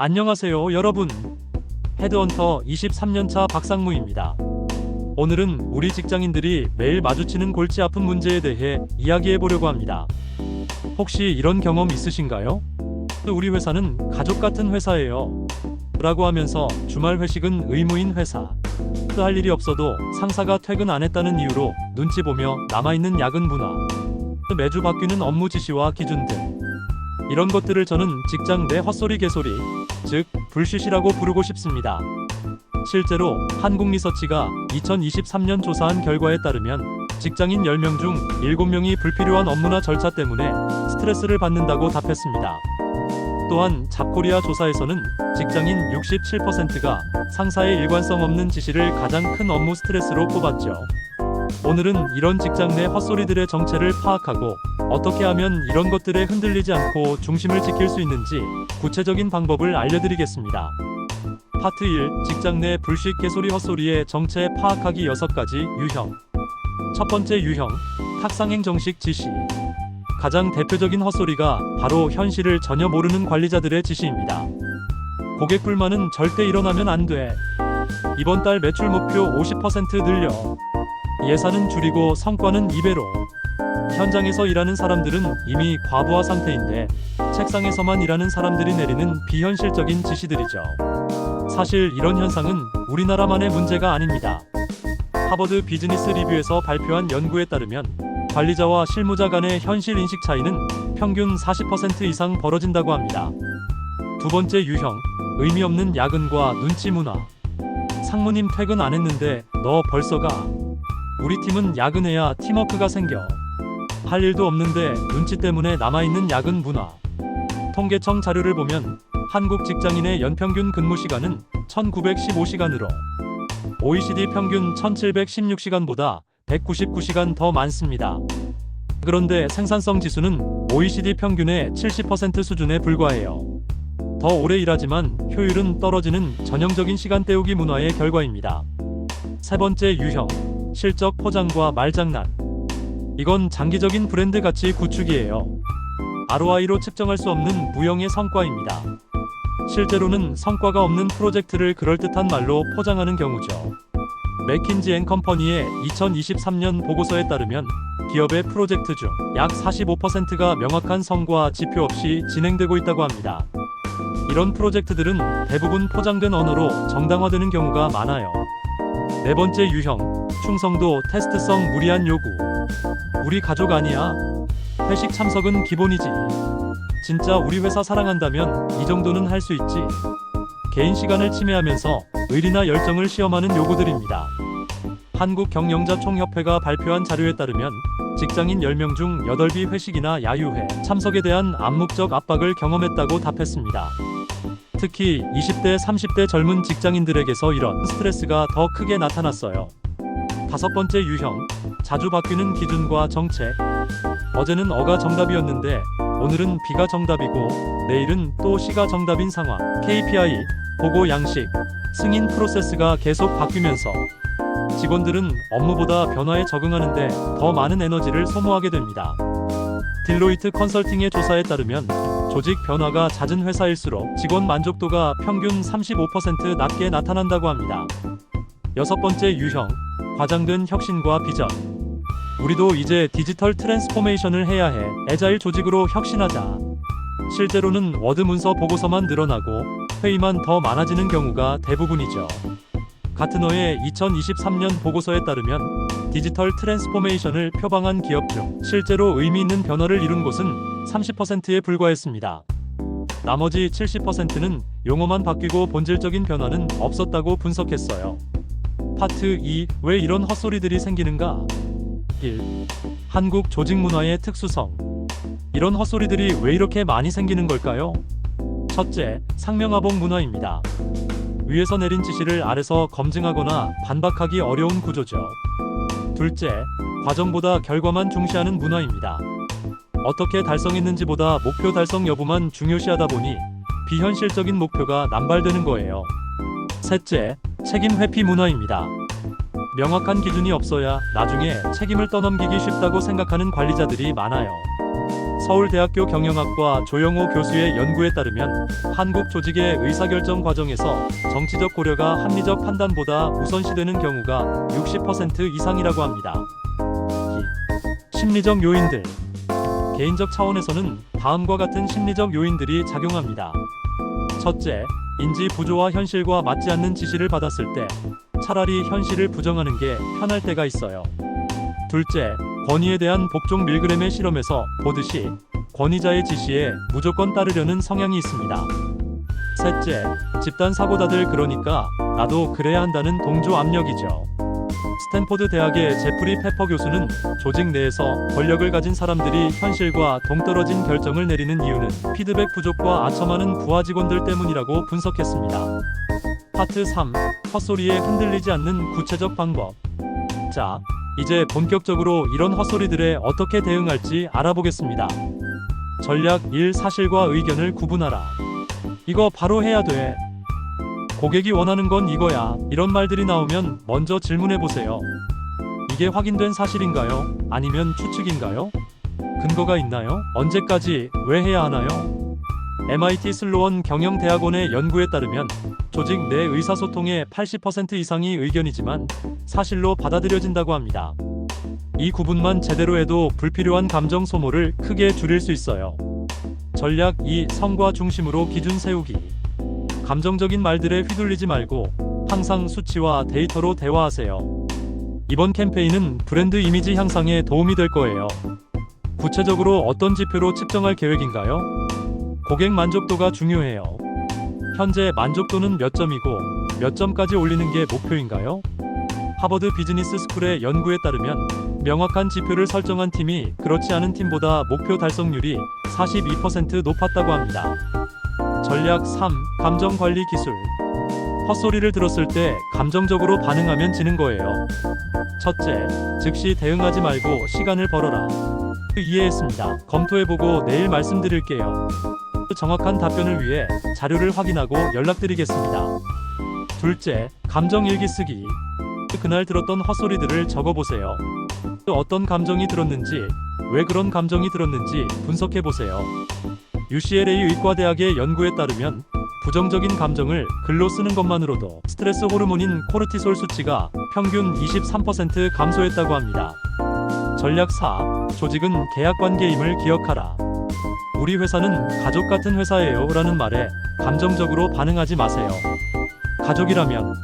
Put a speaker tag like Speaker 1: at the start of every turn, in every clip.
Speaker 1: 안녕하세요, 여러분. 헤드헌터 23년차 박상무입니다. 오늘은 우리 직장인들이 매일 마주치는 골치 아픈 문제에 대해 이야기해 보려고 합니다. 혹시 이런 경험 있으신가요? 우리 회사는 가족 같은 회사예요. 라고 하면서 주말 회식은 의무인 회사. 할 일이 없어도 상사가 퇴근 안 했다는 이유로 눈치 보며 남아있는 야근 문화. 매주 바뀌는 업무 지시와 기준 등. 이런 것들을 저는 직장 내 헛소리 개소리, 즉 불쉿이라고 부르고 싶습니다. 실제로 한국 리서치가 2023년 조사한 결과에 따르면 직장인 10명 중 7명이 불필요한 업무나 절차 때문에 스트레스를 받는다고 답했습니다. 또한 잡코리아 조사에서는 직장인 67%가 상사의 일관성 없는 지시를 가장 큰 업무 스트레스로 꼽았죠. 오늘은 이런 직장 내 헛소리들의 정체를 파악하고 어떻게 하면 이런 것들에 흔들리지 않고 중심을 지킬 수 있는지 구체적인 방법을 알려드리겠습니다. 파트 1. 직장 내 불식 개소리 헛소리의 정체 파악하기 6가지 유형. 첫 번째 유형. 탁상행 정식 지시. 가장 대표적인 헛소리가 바로 현실을 전혀 모르는 관리자들의 지시입니다. 고객 불만은 절대 일어나면 안 돼. 이번 달 매출 목표 50% 늘려. 예산은 줄이고 성과는 2배로. 현장에서 일하는 사람들은 이미 과부하 상태인데 책상에서만 일하는 사람들이 내리는 비현실적인 지시들이죠. 사실 이런 현상은 우리나라만의 문제가 아닙니다. 하버드 비즈니스 리뷰에서 발표한 연구에 따르면 관리자와 실무자 간의 현실 인식 차이는 평균 40% 이상 벌어진다고 합니다. 두 번째 유형, 의미 없는 야근과 눈치 문화. 상무님 퇴근 안 했는데 너 벌써 가. 우리 팀은 야근해야 팀워크가 생겨. 할 일도 없는데 눈치 때문에 남아있는 야근 문화. 통계청 자료를 보면 한국 직장인의 연평균 근무 시간은 1915시간으로 OECD 평균 1716시간보다 199시간 더 많습니다. 그런데 생산성 지수는 OECD 평균의 70% 수준에 불과해요. 더 오래 일하지만 효율은 떨어지는 전형적인 시간 때우기 문화의 결과입니다. 세 번째 유형, 실적 포장과 말장난. 이건 장기적인 브랜드 가치 구축이에요. ROI로 측정할 수 없는 무형의 성과입니다. 실제로는 성과가 없는 프로젝트를 그럴듯한 말로 포장하는 경우죠. 맥킨지 앤 컴퍼니의 2023년 보고서에 따르면 기업의 프로젝트 중 약 45%가 명확한 성과 지표 없이 진행되고 있다고 합니다. 이런 프로젝트들은 대부분 포장된 언어로 정당화되는 경우가 많아요. 네 번째 유형, 충성도 테스트성 무리한 요구. 우리 가족 아니야. 회식 참석은 기본이지. 진짜 우리 회사 사랑한다면 이 정도는 할 수 있지. 개인 시간을 침해하면서 의리나 열정을 시험하는 요구들입니다. 한국 경영자 총협회가 발표한 자료에 따르면 직장인 10명 중 8비 회식이나 야유회, 참석에 대한 암묵적 압박을 경험했다고 답했습니다. 특히 20대, 30대 젊은 직장인들에게서 이런 스트레스가 더 크게 나타났어요. 다섯 번째 유형, 자주 바뀌는 기준과 정책. 어제는 어가 정답이었는데 오늘은 B가 정답이고 내일은 또 C가 정답인 상황. KPI, 보고 양식, 승인 프로세스가 계속 바뀌면서 직원들은 업무보다 변화에 적응하는데 더 많은 에너지를 소모하게 됩니다. 딜로이트 컨설팅의 조사에 따르면 조직 변화가 잦은 회사일수록 직원 만족도가 평균 35% 낮게 나타난다고 합니다. 여섯 번째 유형, 과장된 혁신과 비전. 우리도 이제 디지털 트랜스포메이션을 해야 해. 애자일 조직으로 혁신하자. 실제로는 워드 문서 보고서만 늘어나고 회의만 더 많아지는 경우가 대부분이죠. 가트너의 2023년 보고서에 따르면 디지털 트랜스포메이션을 표방한 기업 중 실제로 의미 있는 변화를 이룬 곳은 30%에 불과했습니다. 나머지 70%는 용어만 바뀌고 본질적인 변화는 없었다고 분석했어요. 파트 2. 왜 이런 헛소리들이 생기는가? 1. 한국 조직 문화의 특수성. 이런 헛소리들이 왜 이렇게 많이 생기는 걸까요? 첫째, 상명하복 문화입니다. 위에서 내린 지시를 아래서 검증하거나 반박하기 어려운 구조죠. 둘째, 과정보다 결과만 중시하는 문화입니다. 어떻게 달성했는지보다 목표 달성 여부만 중요시하다 보니 비현실적인 목표가 남발되는 거예요. 셋째, 책임 회피 문화입니다. 명확한 기준이 없어야 나중에 책임을 떠넘기기 쉽다고 생각하는 관리자들이 많아요. 서울대학교 경영학과 조영호 교수의 연구에 따르면 한국 조직의 의사결정 과정에서 정치적 고려가 합리적 판단보다 우선시되는 경우가 60% 이상이라고 합니다. 기- 심리적 요인들 개인적 차원에서는 다음과 같은 심리적 요인들이 작용합니다. 첫째, 인지 부조와 현실과 맞지 않는 지시를 받았을 때 차라리 현실을 부정하는 게 편할 때가 있어요. 둘째, 권위에 대한 복종 밀그램의 실험에서 보듯이 권위자의 지시에 무조건 따르려는 성향이 있습니다. 셋째, 집단 사고다들 그러니까 나도 그래야 한다는 동조 압력이죠. 스탠포드 대학의 제프리 페퍼 교수는 조직 내에서 권력을 가진 사람들이 현실과 동떨어진 결정을 내리는 이유는 피드백 부족과 아첨하는 부하 직원들 때문이라고 분석했습니다. 파트 3. 헛소리에 흔들리지 않는 구체적 방법. 자, 이제 본격적으로 이런 헛소리들에 어떻게 대응할지 알아보겠습니다. 전략 1. 사실과 의견을 구분하라. 이거 바로 해야 돼. 고객이 원하는 건 이거야. 이런 말들이 나오면 먼저 질문해 보세요. 이게 확인된 사실인가요? 아니면 추측인가요? 근거가 있나요? 언제까지 왜 해야 하나요? MIT 슬로원 경영대학원의 연구에 따르면 조직 내 의사소통의 80% 이상이 의견이지만 사실로 받아들여진다고 합니다. 이 구분만 제대로 해도 불필요한 감정 소모를 크게 줄일 수 있어요. 전략 2. 성과 중심으로 기준 세우기. 감정적인 말들에 휘둘리지 말고 항상 수치와 데이터로 대화하세요. 이번 캠페인은 브랜드 이미지 향상에 도움이 될 거예요. 구체적으로 어떤 지표로 측정할 계획인가요? 고객 만족도가 중요해요. 현재 만족도는 몇 점이고 몇 점까지 올리는 게 목표인가요? 하버드 비즈니스 스쿨의 연구에 따르면 명확한 지표를 설정한 팀이 그렇지 않은 팀보다 목표 달성률이 42% 높았다고 합니다. 전략 3. 감정 관리 기술. 헛소리를 들었을 때 감정적으로 반응하면 지는 거예요. 첫째, 즉시 대응하지 말고 시간을 벌어라. 이해했습니다. 검토해보고 내일 말씀드릴게요. 정확한 답변을 위해 자료를 확인하고 연락드리겠습니다. 둘째, 감정 일기 쓰기. 그날 들었던 헛소리들을 적어보세요. 어떤 감정이 들었는지, 왜 그런 감정이 들었는지 분석해보세요. UCLA 의과대학의 연구에 따르면 부정적인 감정을 글로 쓰는 것만으로도 스트레스 호르몬인 코르티솔 수치가 평균 23% 감소했다고 합니다. 전략 4. 조직은 계약 관계임을 기억하라. 우리 회사는 가족 같은 회사예요 라는 말에 감정적으로 반응하지 마세요. 가족이라면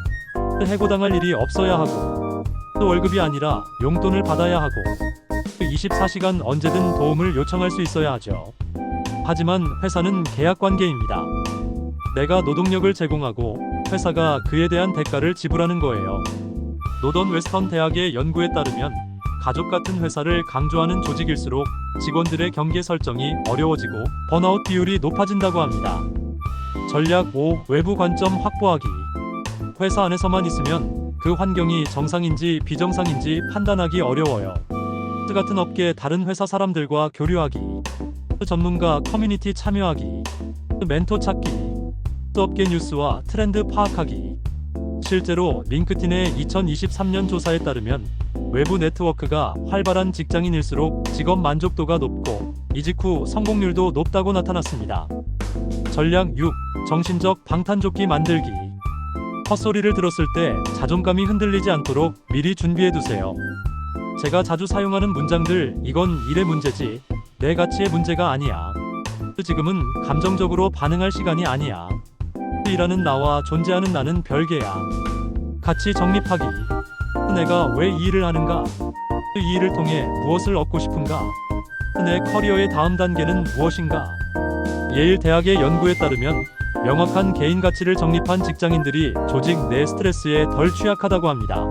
Speaker 1: 해고당할 일이 없어야 하고 또 월급이 아니라 용돈을 받아야 하고 24시간 언제든 도움을 요청할 수 있어야 하죠. 하지만 회사는 계약 관계입니다. 내가 노동력을 제공하고 회사가 그에 대한 대가를 지불하는 거예요. 노던 웨스턴 대학의 연구에 따르면 가족 같은 회사를 강조하는 조직일수록 직원들의 경계 설정이 어려워지고 번아웃 비율이 높아진다고 합니다. 전략 5. 외부 관점 확보하기. 회사 안에서만 있으면 그 환경이 정상인지 비정상인지 판단하기 어려워요. 같은 업계 다른 회사 사람들과 교류하기. 전문가 커뮤니티 참여하기. 멘토 찾기. 업계 뉴스와 트렌드 파악하기. 실제로 링크틴의 2023년 조사에 따르면 외부 네트워크가 활발한 직장인일수록 직업 만족도가 높고 이직 후 성공률도 높다고 나타났습니다. 전략 6. 정신적 방탄조끼 만들기. 헛소리를 들었을 때 자존감이 흔들리지 않도록 미리 준비해 두세요. 제가 자주 사용하는 문장들 이건 일의 문제지 내 가치의 문제가 아니야. 지금은 감정적으로 반응할 시간이 아니야. 일하는 나와 존재하는 나는 별개야. 가치 정립하기. 내가 왜 이 일을 하는가? 이 일을 통해 무엇을 얻고 싶은가? 내 커리어의 다음 단계는 무엇인가? 예일 대학의 연구에 따르면 명확한 개인 가치를 정립한 직장인들이 조직 내 스트레스에 덜 취약하다고 합니다.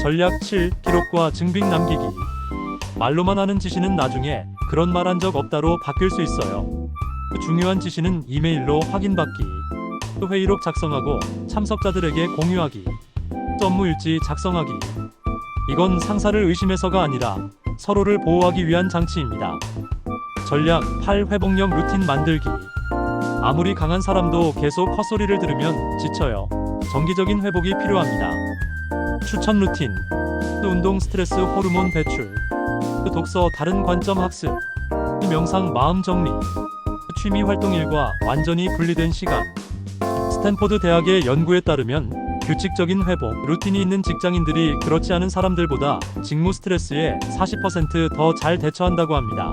Speaker 1: 전략 7. 기록과 증빙 남기기. 말로만 하는 지시는 나중에 그런 말 한 적 없다로 바뀔 수 있어요. 중요한 지시는 이메일로 확인받기. 회의록 작성하고 참석자들에게 공유하기. 업무 일지 작성하기. 이건 상사를 의심해서가 아니라 서로를 보호하기 위한 장치입니다. 전략 8. 회복력 루틴 만들기. 아무리 강한 사람도 계속 헛소리를 들으면 지쳐요. 정기적인 회복이 필요합니다. 추천 루틴, 운동 스트레스 호르몬 배출, 독서 다른 관점 학습, 명상 마음 정리, 취미 활동 일과 완전히 분리된 시간. 스탠포드 대학의 연구에 따르면 규칙적인 회복, 루틴이 있는 직장인들이 그렇지 않은 사람들보다 직무 스트레스에 40%더 잘 대처한다고 합니다.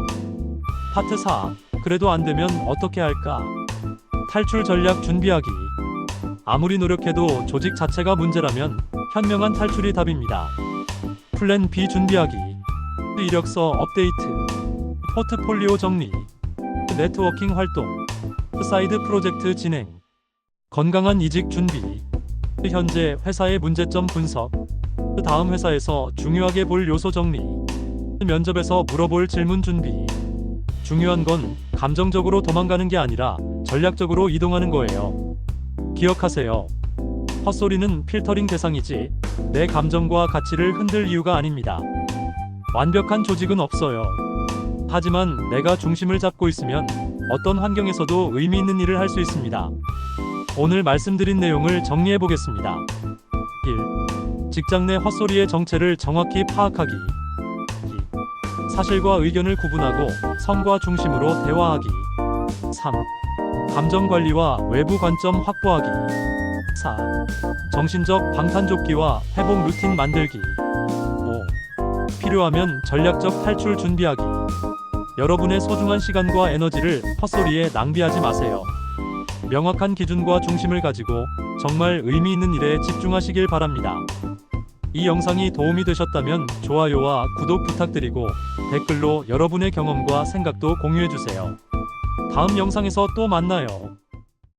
Speaker 1: 파트 4. 그래도 안 되면 어떻게 할까? 탈출 전략 준비하기. 아무리 노력해도 조직 자체가 문제라면 현명한 탈출이 답입니다. 플랜 B 준비하기. 이력서 업데이트. 포트폴리오 정리. 네트워킹 활동. 사이드 프로젝트 진행. 건강한 이직 준비. 현재 회사의 문제점 분석. 다음 회사에서 중요하게 볼 요소 정리. 면접에서 물어볼 질문 준비. 중요한 건 감정적으로 도망가는 게 아니라 전략적으로 이동하는 거예요. 기억하세요. 헛소리는 필터링 대상이지 내 감정과 가치를 흔들 이유가 아닙니다. 완벽한 조직은 없어요. 하지만 내가 중심을 잡고 있으면 어떤 환경에서도 의미 있는 일을 할 수 있습니다. 오늘 말씀드린 내용을 정리해 보겠습니다. 1. 직장 내 헛소리의 정체를 정확히 파악하기. 2. 사실과 의견을 구분하고 성과 중심으로 대화하기. 3. 감정 관리와 외부 관점 확보하기. 4. 정신적 방탄조끼와 회복 루틴 만들기. 5. 필요하면 전략적 탈출 준비하기. 여러분의 소중한 시간과 에너지를 헛소리에 낭비하지 마세요. 명확한 기준과 중심을 가지고 정말 의미 있는 일에 집중하시길 바랍니다. 이 영상이 도움이 되셨다면 좋아요와 구독 부탁드리고 댓글로 여러분의 경험과 생각도 공유해주세요. 다음 영상에서 또 만나요.